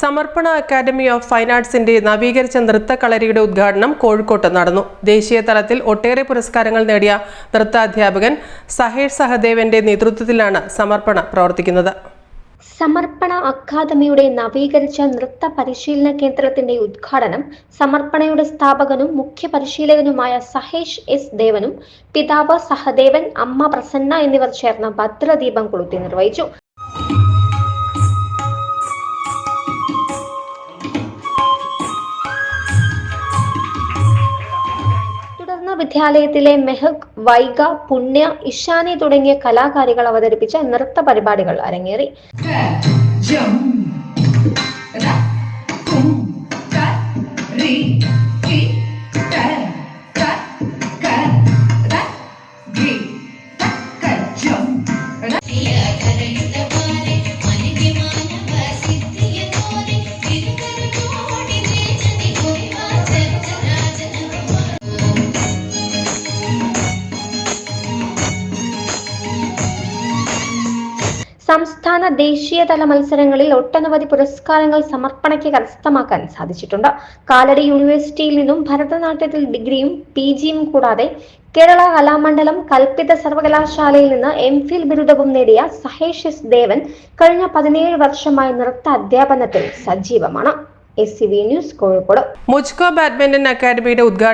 സമർപ്പണ academy of fine ആർട്സിന്റെ നവീകരിച്ച നൃത്തകളരിയുടെ ഉദ്ഘാടനം കോഴിക്കോട്ട് നടന്നു. ദേശീയ തലത്തിൽ ഒട്ടേറെ പുരസ്കാരങ്ങൾ നേടിയ നൃത്താധ്യാപകൻ സഹേഷ് സഹദേവന്റെ നേതൃത്വത്തിലാണ് സമർപ്പണ പ്രവർത്തിക്കുന്നത്. സമർപ്പണ അക്കാദമിയുടെ നവീകരിച്ച നൃത്ത പരിശീലന കേന്ദ്രത്തിന്റെ ഉദ്ഘാടനം സമർപ്പണയുടെ സ്ഥാപകനും മുഖ്യ പരിശീലകനുമായ സഹേഷ് എസ് ദേവനും പിതാവ് സഹദേവൻ അമ്മ പ്രസന്ന എന്നിവർ ചേർന്ന ഭദ്രദീപം കൊളുത്തി നിർവഹിച്ചു. വിദ്യാലയത്തിലെ മെഹക് വൈഗ പുണ്യ ഇഷാനി തുടങ്ങിയ കലാകാരികൾ അവതരിപ്പിച്ച നൃത്ത പരിപാടികൾ അരങ്ങേറി. സംസ്ഥാന ദേശീയതല മത്സരങ്ങളിൽ ഒട്ടനവധി പുരസ്കാരങ്ങൾ സമർപ്പണയ്ക്ക് കരസ്ഥമാക്കാൻ സാധിച്ചിട്ടുണ്ട്. കാലടി യൂണിവേഴ്സിറ്റിയിൽ നിന്നും ഭരതനാട്യത്തിൽ ഡിഗ്രിയും പി ജിയും കൂടാതെ കേരള കലാമണ്ഡലം കൽപ്പിത സർവകലാശാലയിൽ നിന്ന് എം ഫിൽ ബിരുദവും നേടിയ സഹേഷ് എസ് ദേവൻ കഴിഞ്ഞ പതിനേഴ് വർഷമായി നൃത്ത അധ്യാപനത്തിൽ സജീവമാണ്. S C V news Kozhikode. മുജ്കോ badminton അക്കാദമിയുടെ ഉദ്ഘാടനം